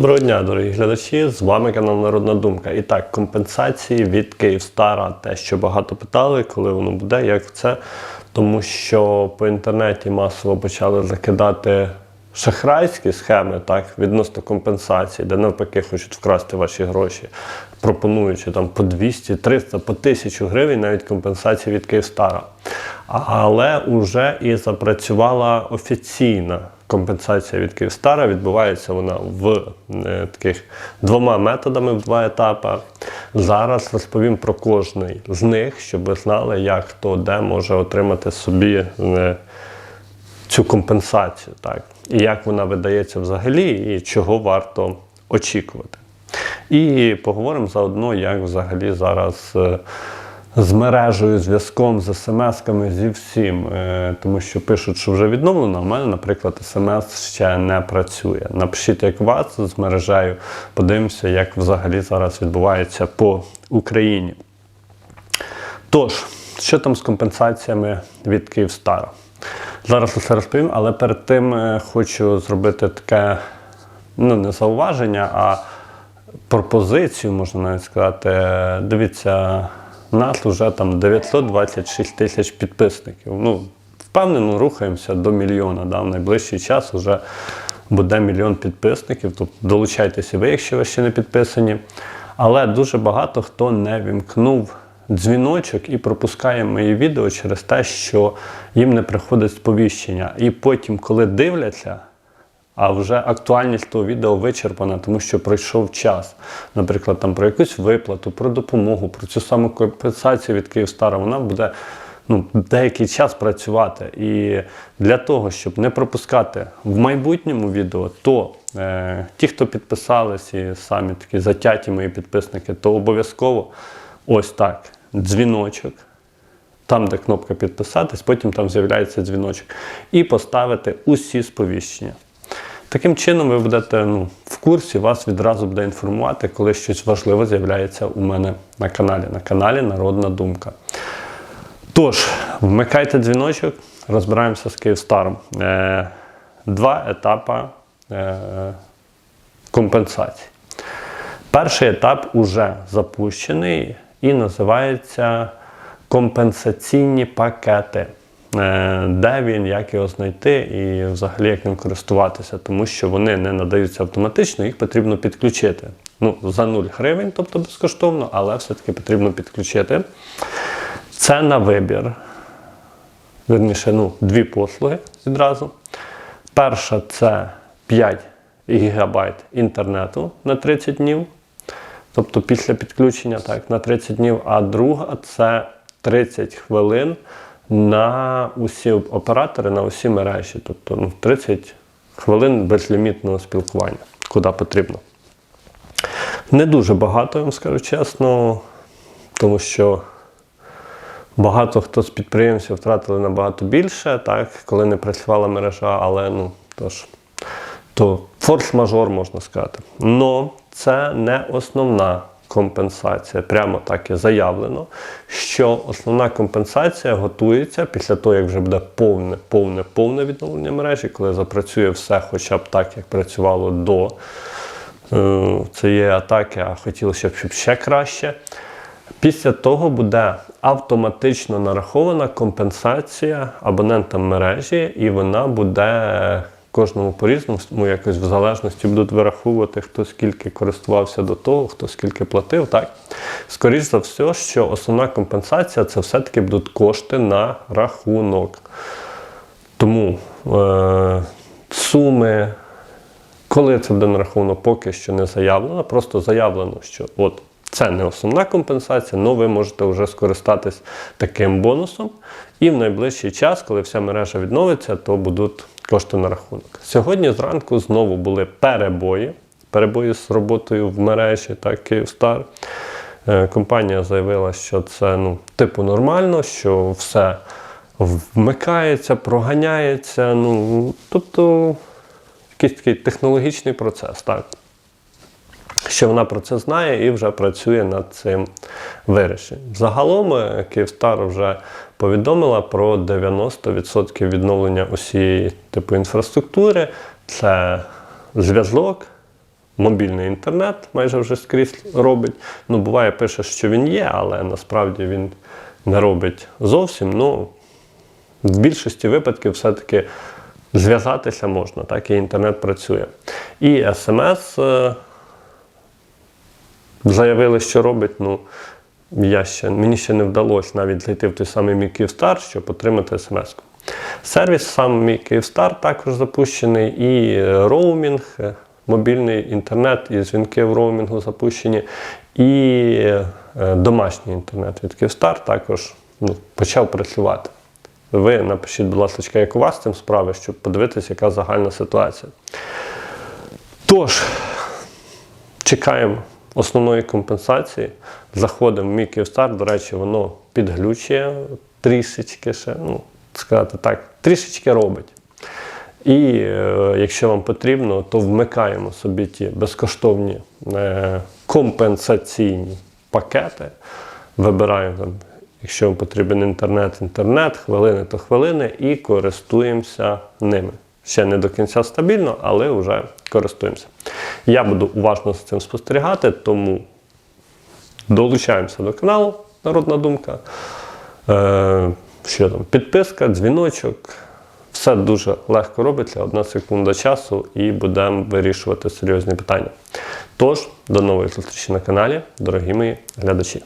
Доброго дня, дорогі глядачі! З вами канал Народна Думка. І так, компенсації від Київстара. Те, що багато питали, коли воно буде, як це. Тому що по інтернеті масово почали закидати шахрайські схеми так, відносно компенсації, де навпаки хочуть вкрасти ваші гроші, пропонуючи там по 200, 300, по 1000 гривень навіть компенсації від Київстара. Але вже і запрацювала офіційна компенсація від Київстара. Відбувається вона в е, таких двома методами в два етапи. Зараз розповім про кожний з них, щоб ви знали, як хто де може отримати собі е, цю компенсацію, так, і як вона видається взагалі, і чого варто очікувати. І поговоримо заодно, як взагалі зараз. З мережею, зв'язком, з смс-ками, зі всім. Е, Тому що пишуть, що вже відновлено, а в мене, наприклад, смс ще не працює. Напишіть, як вас з мережею, подивимося, як взагалі зараз відбувається по Україні. Тож, що там з компенсаціями від Київстара? Зараз усе розповім, але перед тим е, хочу зробити таке ну, не зауваження, а пропозицію, можна навіть сказати. Е, Дивіться, нас вже там 926 тисяч підписників. Ну, впевнено, рухаємося до мільйона. Да? В найближчий час вже буде мільйон підписників. Тобто долучайтеся ви, якщо ви ще не підписані. Але дуже багато хто не вімкнув дзвіночок і пропускає мої відео через те, що їм не приходить сповіщення. І потім, коли дивляться, а вже актуальність того відео вичерпана, тому що пройшов час. Наприклад, там про якусь виплату, про допомогу, про цю саму компенсацію від Київстара, вона буде ну, деякий час працювати. І для того, щоб не пропускати в майбутньому відео, то е, ті, хто підписались і самі такі затяті мої підписники, то обов'язково ось так, дзвіночок. Там, де кнопка підписатись, потім там з'являється дзвіночок. І поставити усі сповіщення. Таким чином, ви будете ну, в курсі, вас відразу буде інформувати, коли щось важливе з'являється у мене на каналі, на каналі Народна Думка. Тож, вмикайте дзвіночок, розбираємося з Київстаром. Е, два етапи е, компенсації. Перший етап уже запущений і називається компенсаційні пакети. Е, Де він, як його знайти і взагалі як ним користуватися, тому що вони не надаються автоматично, їх потрібно підключити. Ну, за 0 гривень, тобто безкоштовно, але все-таки потрібно підключити. Це на вибір. Верніше, ну, дві послуги відразу. Перша це 5 ГБ інтернету на 30 днів. Тобто після підключення так, на 30 днів, а друга це 30 хвилин на усі оператори, на усі мережі. Тобто ну, 30 хвилин безлімітного спілкування, куди потрібно. Не дуже багато, я вам скажу чесно, тому що багато хто з підприємців втратили набагато більше, так, коли не працювала мережа, але ну, тож, то форс-мажор можна сказати. Но це не основна компенсація. Прямо так і заявлено, що основна компенсація готується після того, як вже буде повне, повне, повне відновлення мережі, коли запрацює все, хоча б так, як працювало до е, цієї атаки, а хотілося б, щоб ще краще. Після того буде автоматично нарахована компенсація абонентам мережі, і вона буде кожному по-різному, якось в залежності будуть вираховувати, хто скільки користувався до того, хто скільки платив. Так? Скоріше за все, що основна компенсація це все-таки будуть кошти на рахунок. Тому е- суми. Коли це буде нараховано, поки що не заявлено, просто заявлено, що от це не основна компенсація, але ви можете вже скористатись таким бонусом. І в найближчий час, коли вся мережа відновиться, то будуть кошти на рахунок. Сьогодні зранку знову були перебої. Перебої з роботою в мережі, так, Київстар. Е, Компанія заявила, що це ну, типу нормально, що все вмикається, проганяється. Ну, Тобто якийсь такий технологічний процес. так що вона про це знає і вже працює над цим вирішенням. Загалом е, Київстар вже повідомила про 90% відновлення усієї типу інфраструктури. Це зв'язок, мобільний інтернет, майже вже скрізь робить. Ну, буває, пише, що він є, але насправді він не робить зовсім. Ну, в більшості випадків все-таки зв'язатися можна, так і інтернет працює. І смс заявили, що робить. Ну, я ще, мені ще не вдалося навіть зайти в той самий мій Київстар, щоб отримати смс-ку. Сервіс сам мій Київстар також запущений, і е, роумінг, е, мобільний інтернет і дзвінки в роумінгу запущені, і е, домашній інтернет від Київстар також ну, почав працювати. Ви напишіть, будь ласка, як у вас з цим справи, щоб подивитися, яка загальна ситуація. Тож, чекаємо основної компенсації. Заходимо в мій Київстар. До речі, воно підглючує трішечки ще, ну, сказати так, трішечки робить. І е, якщо вам потрібно, то вмикаємо собі ті безкоштовні е, компенсаційні пакети. Вибираємо якщо вам потрібен інтернет, інтернет, хвилини то хвилини, і користуємося ними. Ще не до кінця стабільно, але вже користуємося. Я буду уважно з цим спостерігати, тому долучаємося до каналу Народна Думка. Е, що там? Підписка, дзвіночок. Все дуже легко робиться, одна секунда часу, і будемо вирішувати серйозні питання. Тож, до нової зустрічі на каналі, дорогі мої глядачі.